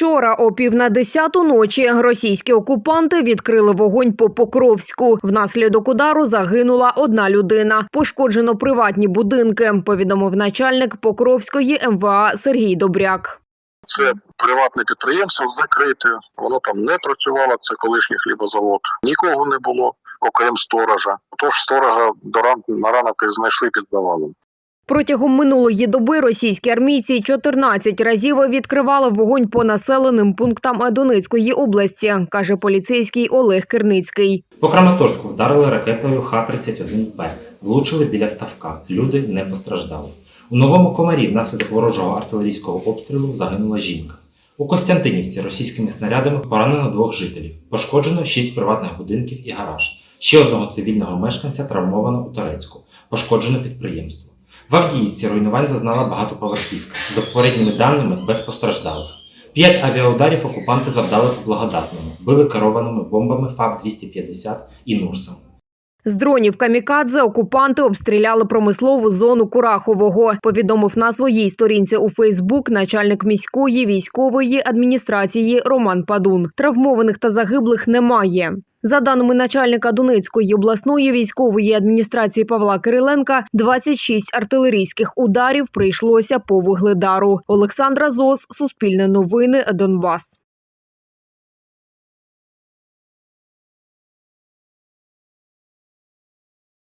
Вчора о пів на десяту ночі російські окупанти відкрили вогонь по Покровську. Внаслідок удару загинула одна людина. Пошкоджено приватні будинки. Повідомив начальник Покровської МВА Сергій Добряк. Це приватне підприємство закрите, воно там не працювало, це колишній хлібозавод. Нікого не було, окрім сторожа. Тож сторожа до ран на ранок знайшли під завалом. Протягом минулої доби російські армійці 14 разів відкривали вогонь по населеним пунктам Донецької області, каже поліцейський Олег Керницький. По Краматорську вдарили ракетою Х-31П, влучили біля ставка. Люди не постраждали. У новому комарі внаслідок ворожого артилерійського обстрілу загинула жінка. У Костянтинівці російськими снарядами поранено двох жителів. Пошкоджено шість приватних будинків і гараж. Ще одного цивільного мешканця травмовано у Торецьку. Пошкоджено підприємство. В Авдіївці руйнувань зазнала багатоповерхівка. За попередніми даними, без постраждалих. П'ять авіаударів окупанти завдали по благодатному, били керованими бомбами ФАБ-250 і Нурсом. З дронів камікадзе окупанти обстріляли промислову зону Курахового. Повідомив на своїй сторінці у Фейсбук начальник міської військової адміністрації Роман Падун. Травмованих та загиблих немає. За даними начальника Донецької обласної військової адміністрації Павла Кириленка, 26 артилерійських ударів прийшлося по вугледару. Олександра Зос, Суспільне новини, Донбас.